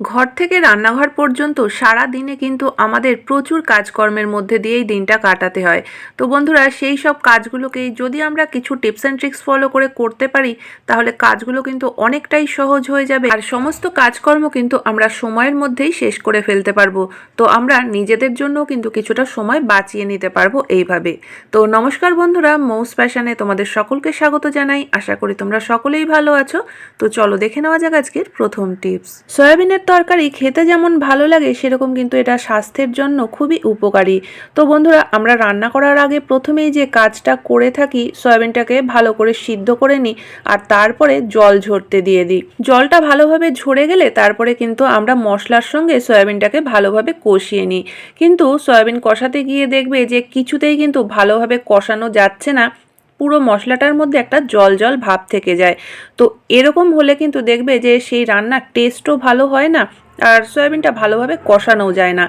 ঘর থেকে রান্নাঘর পর্যন্ত সারা দিনে কিন্তু আমাদের প্রচুর কাজকর্মের মধ্যে দিয়েই দিনটা কাটাতে হয়। তো বন্ধুরা, সেই সব কাজগুলোকেই যদি আমরা কিছু টিপস অ্যান্ড ট্রিক্স ফলো করে করতে পারি, তাহলে কাজগুলো কিন্তু অনেকটাই সহজ হয়ে যাবে। আর সমস্ত কাজকর্ম কিন্তু আমরা সময়ের মধ্যেই শেষ করে ফেলতে পারব। তো আমরা নিজেদের জন্য কিন্তু কিছুটা সময় বাঁচিয়ে নিতে পারব এইভাবে। তো নমস্কার বন্ধুরা, মৌস প্যাশনে তোমাদের সকলকে স্বাগত জানাই। আশা করি তোমরা সকলেই ভালো আছো। তো চলো দেখে নেওয়া যাক আজকের প্রথম টিপস। সয়াবিনের তরকারি খেতে যেমন ভালো লাগে, সেরকম কিন্তু এটা স্বাস্থ্যের জন্য খুবই উপকারী। তো বন্ধুরা, আমরা রান্না করার আগে প্রথমেই যে কাজটা করে থাকি, সয়াবিনটাকে ভালো করে সিদ্ধ করে নিই আর তারপরে জল ঝরতে দিয়ে দিই। জলটা ভালোভাবে ঝরে গেলে তারপরে কিন্তু আমরা মশলার সঙ্গে সয়াবিনটাকে ভালোভাবে কষিয়ে নিই। কিন্তু সয়াবিন কষাতে গিয়ে দেখবে যে কিছুতেই কিন্তু ভালোভাবে কষানো যাচ্ছে না। পুরো মশলাটার মধ্যে একটা জল জল ভাব থেকে যায়। তো এরকম হলে কিন্তু দেখবে যে সেই রান্নার টেস্টও ভালো হয় না, আর সয়াবিনটা ভালোভাবে কষানো যায় না।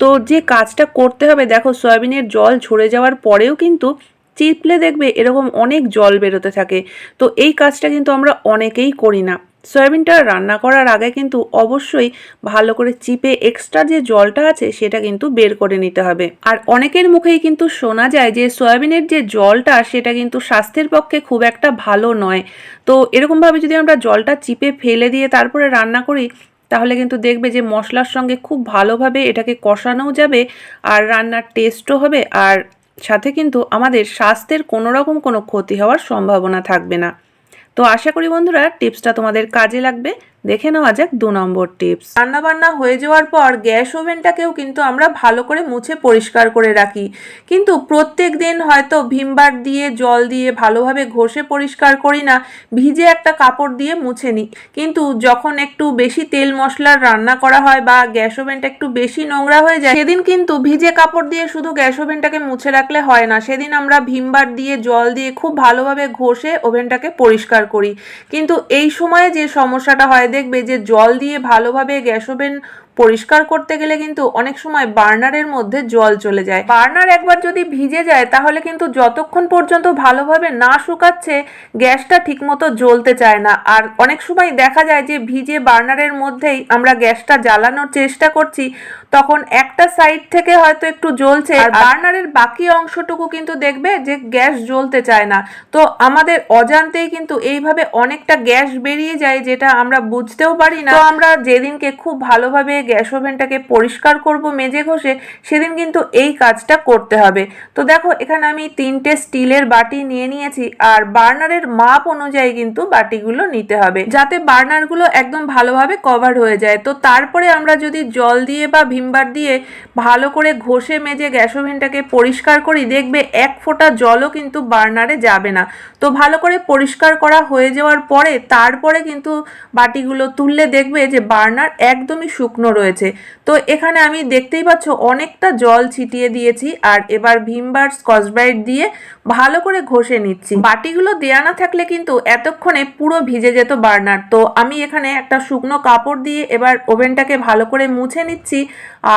তো যে কাজটা করতে হবে, দেখো সয়াবিনের জল ঝরে যাওয়ার পরেও কিন্তু চিপলে দেখবে এরকম অনেক জল বেরোতে থাকে। তো এই কাজটা কিন্তু আমরা অনেকেই করি না। সয়াবিনটা রান্না করার আগে কিন্তু অবশ্যই ভালো করে চিপে এক্সট্রা যে জলটা আছে সেটা কিন্তু বের করে নিতে হবে। আর অনেকের মুখেই কিন্তু শোনা যায় যে সয়াবিনের যে জলটা সেটা কিন্তু স্বাস্থ্যের পক্ষে খুব একটা ভালো নয়। তো এরকমভাবে যদি আমরা জলটা চিপে ফেলে দিয়ে তারপরে রান্না করি, তাহলে কিন্তু দেখবে যে মশলার সঙ্গে খুব ভালোভাবে এটাকে কষানোও যাবে আর রান্নার টেস্টও হবে। আর সাথে কিন্তু আমাদের স্বাস্থ্যের কোনো রকম কোনো ক্ষতি হওয়ার সম্ভাবনা থাকবে না। তো আশা করি বন্ধুরা টিপসটা তোমাদের কাজে লাগবে। দেখে নেওয়া যাক দু নম্বর টিপস। রান্না বান্না হয়ে যাওয়ার পর গ্যাস ওভেনটাকেও কিন্তু আমরা ভালো করে মুছে পরিষ্কার করে রাখি। কিন্তু প্রত্যেক দিন হয়তো ভিমবার দিয়ে, জল দিয়ে ভালোভাবে ঘষে পরিষ্কার করি না, ভিজে একটা কাপড় দিয়ে মুছে নিই। কিন্তু যখন একটু বেশি তেল মশলার রান্না করা হয় বা গ্যাস ওভেনটা একটু বেশি নোংরা হয়ে যায়, সেদিন কিন্তু ভিজে কাপড় দিয়ে শুধু গ্যাস ওভেনটাকে মুছে রাখলে হয় না। সেদিন আমরা ভিমবার দিয়ে, জল দিয়ে খুব ভালোভাবে ঘষে ওভেনটাকে পরিষ্কার করি। কিন্তু এই সময়ে যে সমস্যাটা হয় দেখবে যে জল দিয়ে ভালোভাবে গ্যাস ওভেন পরিষ্কার করতে গেলে কিন্তু অনেক সময় বার্নারের মধ্যে জল চলে যায়। বার্নার একবার যদি ভিজে যায়, তাহলে কিন্তু যতক্ষণ পর্যন্ত ভালোভাবে না শুকাচ্ছে, গ্যাসটা ঠিকমতো জ্বলতে চায় না। আর অনেক সময় দেখা যায় যে, ভিজে বার্নারের মধ্যেই আমরা গ্যাসটা জ্বালানোর চেষ্টা করছি, তখন একটা সাইড থেকে হয়তো একটু জ্বলছে। আর বার্নারের বাকি অংশটুকু কিন্তু দেখবে যে, গ্যাস জ্বলতে চায় না। তো আমাদের অজান্তেই কিন্তু এইভাবে অনেকটা গ্যাস বেরিয়ে যায়, যেটা আমরা বুঝতেও পারি না। তো আমরা যেদিনকে খুব ভালোভাবে গ্যাস ওভেনটাকে পরিষ্কার করব মেজে ঘষে, সেদিন কিন্তু এই কাজটা করতে হবে। তো দেখো, এখানে আমি তিনটে স্টিলের বাটি নিয়ে নিয়েছি, আর বার্নারের মাপ অনুযায়ী কিন্তু বাটিগুলো নিতে হবে, যাতে বার্নারগুলো একদম ভালোভাবে কভার হয়ে যায়। তো তারপরে আমরা যদি জল দিয়ে বা ভিমবার দিয়ে ভালো করে ঘষে মেজে গ্যাস ওভেনটাকে পরিষ্কার করি, দেখবে এক ফোঁটা জলও কিন্তু বার্নারে যাবে না। তো ভালো করে পরিষ্কার করা হয়ে যাওয়ার পরে, তারপরে কিন্তু বাটিগুলো তুললে দেখবে যে বার্নার একদমই শুকনো রয়েছে। তো এখানে আমি দেখতেই পাচ্ছ অনেকটা জল ছিটিয়ে দিয়েছি আর এবার ভিমবার স্কচব্রাইট দিয়ে ভালো করে ঘষে নিচ্ছি। বাটিগুলো দেয়া না থাকলে কিন্তু এতক্ষণে পুরো ভিজে যেত বার্নার। তো আমি এখানে একটা শুকনো কাপড় দিয়ে এবার ওভেনটাকে ভালো করে মুছে নিচ্ছি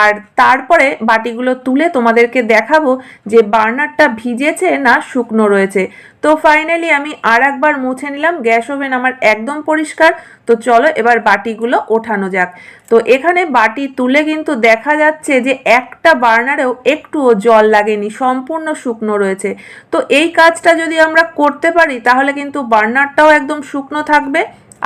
আর তারপরে বাটিগুলো তুলে তোমাদেরকে দেখাবো যে বার্নারটা ভিজেছে না শুকনো রয়েছে। তো ফাইনালি আমি আর একবার মুছে নিলাম, গ্যাস ওভেন আমার একদম পরিষ্কার। তো চলো এবার বাটিগুলো ওঠানো যাক। তো এখানে বাটি তুলে কিন্তু দেখা যাচ্ছে যে একটা বার্নারেও একটুও জল লাগেনি, সম্পূর্ণ শুকনো রয়েছে। তো এই কাজটা যদি আমরা করতে পারি, তাহলে কিন্তু বার্নারটাও একদম শুকনো থাকবে।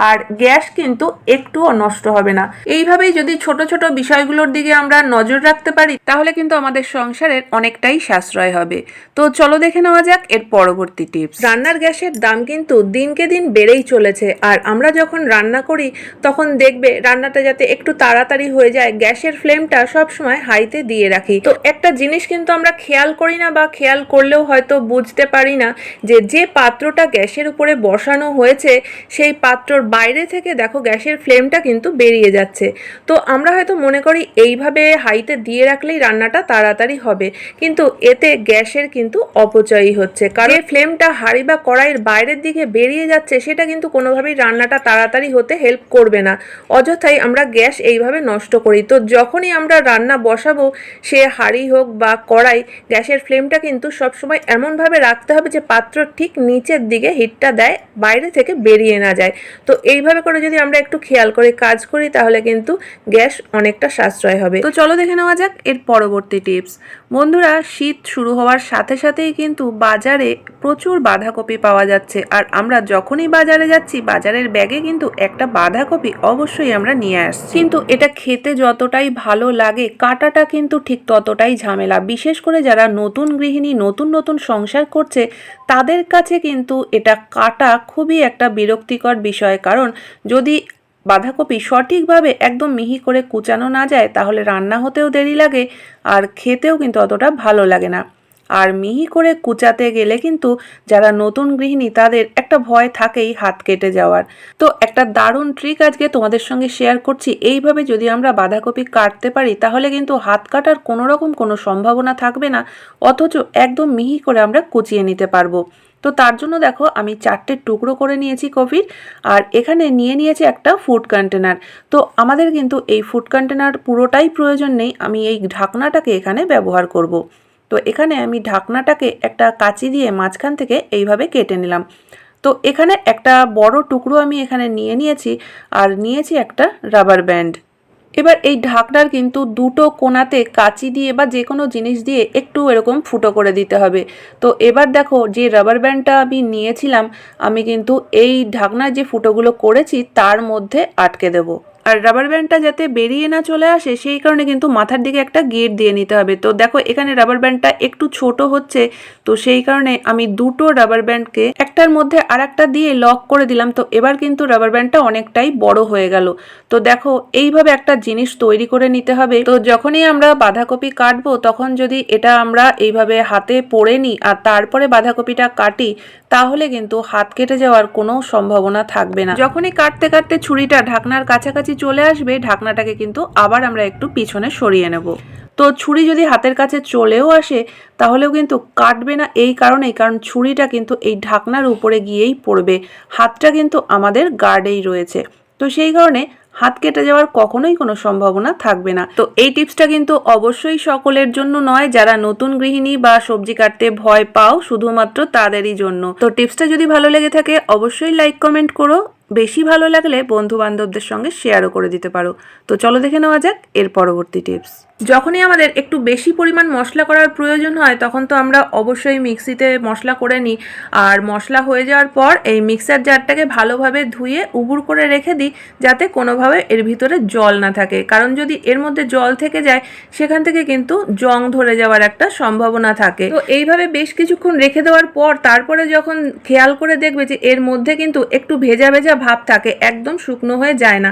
আর গ্যাস কিন্তু একটুও নষ্ট হবে না। এইভাবেই যদি ছোট ছোট বিষয়গুলোর দিকে আমরা নজর রাখতে পারি, তাহলে কিন্তু আমাদের সংসারের অনেকটাই সাশ্রয় হবে। তো চলো দেখে নেওয়া যাক এর পরবর্তী টিপস। রান্নার গ্যাসের দাম কিন্তু দিনকে দিন বেড়েই চলেছে আর আমরা যখন রান্না করি, তখন দেখবে রান্নাটা যাতে একটু তাড়াতাড়ি হয়ে যায়, গ্যাসের ফ্লেমটা সবসময় হাইতে দিয়ে রাখি। তো একটা জিনিস কিন্তু আমরা খেয়াল করি না বা খেয়াল করলেও হয়তো বুঝতে পারি না যে যে পাত্রটা গ্যাসের উপরে বসানো হয়েছে, সেই পাত্রর বাইরে থেকে দেখো গ্যাসের ফ্লেমটা কিন্তু বেরিয়ে যাচ্ছে। তো আমরা হয়তো মনে করি এইভাবে হাইতে দিয়ে রাখলেই রান্নাটা তাড়াতাড়ি হবে। কিন্তু এতে গ্যাসের কিন্তু অপচয়ই হচ্ছে। কারণ ফ্লেমটা হাঁড়ি বা কড়াইয়ের বাইরের দিকে বেরিয়ে যাচ্ছে, সেটা কিন্তু কোনোভাবেই রান্নাটা তাড়াতাড়ি হতে হেল্প করবে না। অযথাই আমরা গ্যাস এইভাবে নষ্ট করি। তো যখনই আমরা রান্না বসাবো, সে হাঁড়ি হোক বা কড়াই, গ্যাসের ফ্লেমটা কিন্তু সবসময় এমনভাবে রাখতে হবে যে পাত্র ঠিক নিচের দিকে হিটটা দেয়, বাইরে থেকে বেরিয়ে না যায়। তো এইভাবে করে যদি আমরা একটু খেয়াল করে কাজ করি, তাহলে কিন্তু গ্যাস অনেকটা সাশ্রয় হবে। তো চলো দেখে নেওয়া যাক এর পরবর্তী টিপস। বন্ধুরা, শীত শুরু হওয়ার সাথে সাথেই কিন্তু বাজারে প্রচুর বাঁধাকপি পাওয়া যাচ্ছে। আর আমরা যখনই বাজারে যাচ্ছি, বাজারের ব্যাগে কিন্তু একটা বাঁধাকপি অবশ্যই আমরা নিয়ে আসছি। কিন্তু এটা খেতে যতটাই ভালো লাগে, কাটাটা কিন্তু ঠিক ততটাই ঝামেলা। বিশেষ করে যারা নতুন গৃহিণী, নতুন নতুন সংসার করছে, তাদের কাছে কিন্তু এটা কাটা খুবই একটা বিরক্তিকর বিষয়। কারণ যদি বাঁধাকপি সঠিকভাবে একদম মিহি করে কুচানো না যায়, তাহলে রান্না হতেও দেরি লাগে আর খেতেও কিন্তু অতটা ভালো লাগে না। আর মিহি করে কুচাতে গেলে কিন্তু যারা নতুন গৃহিণী, তাদের একটা ভয় থাকেই হাত কেটে যাওয়ার। তো একটা দারুণ ট্রিক আজকে তোমাদের সঙ্গে শেয়ার করছি। এইভাবে যদি আমরা বাঁধাকপি কাটতে পারি, তাহলে কিন্তু হাত কাটার কোনো রকম কোনো সম্ভাবনা থাকবে না, অথচ একদম মিহি করে আমরা কুচিয়ে নিতে পারব। তো তার জন্য দেখো আমি চারটে টুকরো করে নিয়েছি কফির, আর এখানে নিয়ে নিয়েছি একটা ফুড কন্টেনার তো আমাদের কিন্তু এই ফুড কন্টেনার পুরোটাই প্রয়োজন নেই, আমি এই ঢাকনাটাকে এখানে ব্যবহার করব। তো এখানে আমি ঢাকনাটাকে একটা কাঁচি দিয়ে মাঝখান থেকে এইভাবে কেটে নিলাম। তো এখানে একটা বড় টুকরো আমি এখানে নিয়ে নিয়েছি, আর নিয়েছি একটা রাবার ব্যান্ড এবার এই ঢাকনার কিন্তু দুটো কোনাতে কাচি দিয়ে বা যে কোনো জিনিস দিয়ে একটু এরকম ফুটো করে দিতে হবে। তো এবার দেখো যে রাবার ব্যান্ডটা আমি নিয়েছিলাম, আমি কিন্তু এই ঢাকনার যে ফুটোগুলো করেছি তার মধ্যে আটকে দেবো। আর রাবার ব্যান্ডটা যাতে বেরিয়ে না চলে আসে, সেই কারণে কিন্তু মাথার দিকে একটা গেট দিয়ে নিতে হবে। তো দেখো, এখানে রাবার ব্যান্ডটা একটু ছোট হচ্ছে, তো সেই কারণে আমি দুটো রাবার ব্যান্ডকে একটার মধ্যে আর একটা দিয়ে লক করে দিলাম। তো এবার কিন্তু রাবার ব্যান্ডটা অনেকটাই বড় হয়ে গেল। তো দেখো, এইভাবে একটা জিনিস তৈরি করে নিতে হবে। তো যখনই আমরা বাঁধাকপি কাটবো, তখন যদি এটা আমরা এইভাবে হাতে পড়ে নিই আর তারপরে বাঁধাকপিটা কাটি, তাহলে কিন্তু হাত কেটে যাওয়ার কোনো সম্ভাবনা থাকবে না। যখনই কাটতে কাটতে ছুরিটা ঢাকনার কাছাকাছি চলে আসবে, ঢাকনাটাকে কিন্তু আবার আমরা একটু পিছনে সরিয়ে নেব। তো ছুরি যদি হাতের কাছে চলেও আসে, তাহলেও কিন্তু কাটবে না এই কারণেই, কারণ ছুরিটা কিন্তু এই ঢাকনার উপরে গিয়েই পড়বে। হাতটা কিন্তু আমাদের গার্ডেই রয়েছে। তো সেই কারণে হাত কেটে যাওয়ার কখনোই কোনো সম্ভাবনা থাকবে না। তো এই টিপসটা কিন্তু অবশ্যই সকলের জন্য নয়, যারা নতুন গৃহিণী বা সবজি কাটতে ভয় পাও, শুধুমাত্র তাদেরই জন্য। তো টিপসটা যদি ভালো লেগে থাকে, অবশ্যই লাইক, কমেন্ট করো। বেশি ভালো লাগলে বন্ধু বান্ধবদের সঙ্গে শেয়ারও করে দিতে পারো। তো চলো দেখে নেওয়া যাক এর পরবর্তী টিপস যখনই আমাদের একটু বেশি পরিমাণ মশলা করার প্রয়োজন হয়, তখন তো আমরা অবশ্যই মিক্সিতে মশলা করে নিই। আর মশলা হয়ে যাওয়ার পর এই মিক্সার জারটাকে ভালোভাবে ধুয়ে উবুর করে রেখে দিই, যাতে কোনোভাবে এর ভিতরে জল না থাকে। কারণ যদি এর মধ্যে জল থেকে যায়, সেখান থেকে কিন্তু জং ধরে যাওয়ার একটা সম্ভাবনা থাকে। তো এইভাবে বেশ কিছুক্ষণ রেখে দেওয়ার পর, তারপরে যখন খেয়াল করে দেখবে যে এর মধ্যে কিন্তু একটু ভেজা ভেজা ভাব থাকে, একদম শুকনো হয়ে যায় না।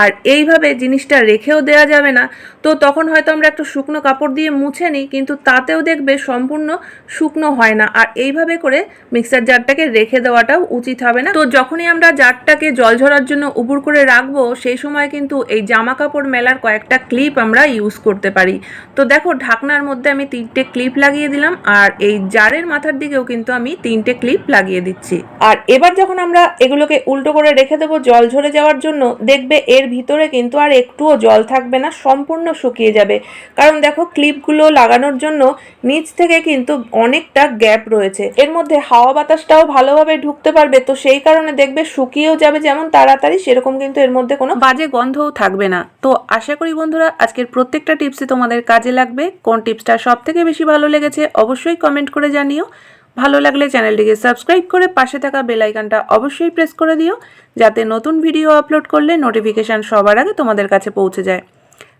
আর এইভাবে জিনিসটা রেখেও দেওয়া যাবে না। তো তখন হয়তো আমরা একটু শুকনো কাপড় দিয়ে মুছে নিই, কিন্তু তাতেও দেখবে সম্পূর্ণ শুকনো হয় না। আর এইভাবে করে মিক্সার জারটাকে রেখে দেওয়াটাও উচিত হবে না। তো যখনই আমরা জারটাকে জল ঝরার জন্য উবুর করে রাখব, সেই সময় কিন্তু এই জামা কাপড় মেলার কয়েকটা ক্লিপ আমরা ইউজ করতে পারি। তো দেখো, ঢাকনার মধ্যে আমি তিনটে ক্লিপ লাগিয়ে দিলাম, আর এই জারের মাথার দিকেও কিন্তু আমি তিনটে ক্লিপ লাগিয়ে দিচ্ছি। আর এবার যখন আমরা এগুলোকে উল্টো করে রেখে দেবো জল ঝরে যাওয়ার জন্য, দেখবে এর ভিতরে কিন্তু আর একটুও জল থাকবে না, সম্পূর্ণ শুকিয়ে যাবে। কারণ দেখো ক্লিপগুলো লাগানোর জন্য নিচ থেকে কিন্তু অনেকটা গ্যাপ রয়েছে। এর মধ্যে হাওয়া বাতাসটাও ভালোভাবে ঢুকতে পারবে, তো সেই কারণে দেখবে শুকিয়েও যাবে যেমন তাড়াতাড়ি, সেরকম কিন্তু এর মধ্যে কোনো বাজে গন্ধও থাকবে না। তো আশা করি বন্ধুরা, আজকের প্রত্যেকটা টিপসই তোমাদের কাজে লাগবে। কোন টিপসটা সব থেকে বেশি ভালো লেগেছে অবশ্যই কমেন্ট করে জানিও। ভালো লাগলে চ্যানেলটিকে সাবস্ক্রাইব করে পাশে থাকা বেল আইকনটা অবশ্যই প্রেস করে দিও, যাতে নতুন ভিডিও আপলোড করলে নোটিফিকেশান সবার আগে তোমাদের কাছে পৌঁছে যায়।